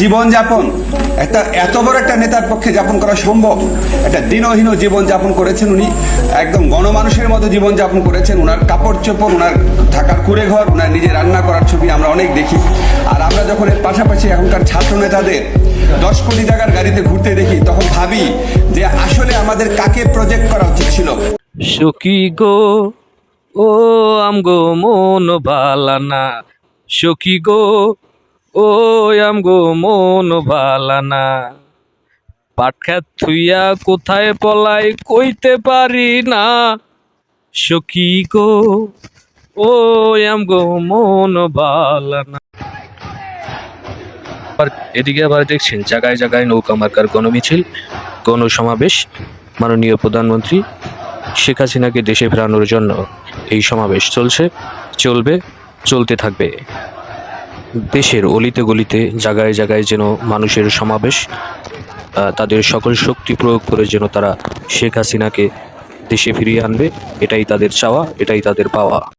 জীবন যাপন একটা এত বড় একটা নেতার পক্ষে যাপন করা সম্ভব। একটা দিনহীন জীবন যাপন করেছেন উনি, একদম গণমানুষের মতো জীবন যাপন করেছেন। ওনার কাপড় চোপড় ওনার থাকার কুড়ে ঘর ওনার নিজে রান্না করার ছবি আমরা অনেক দেখি। আর আমরা যখন এর পাশাপাশি এখনকার ছাত্র নেতাদের দশ কোটি টাকার গাড়িতে ঘুরতে দেখি, তখন ভাবি যে আসলে আমাদের কাকে প্রজেক্ট করা উচিত ছিল। সখী গো, ও আমগো মন বালানা সখী গো ও আমগো মন বালানা পাটখাত থুইয়া কোথায় পলাই কইতে পারি না। সখী গো ও আমগো মন বালানা এদিকে আবার দেখছেন জায়গায় জায়গায় নৌকা মার্কার গণমিছিল, গণসমাবেশ, মাননীয় প্রধানমন্ত্রী শেখ হাসিনাকে দেশে ফেরানোর জন্য এই সমাবেশ চলছে, চলবে, চলতে থাকবে। দেশের অলিতে গলিতে, জায়গায় জায়গায় যেন মানুষের সমাবেশ তাদের সকল শক্তি প্রয়োগ করে যেন তারা শেখ হাসিনাকে দেশে ফিরিয়ে আনবে, এটাই তাদের চাওয়া, এটাই তাদের পাওয়া।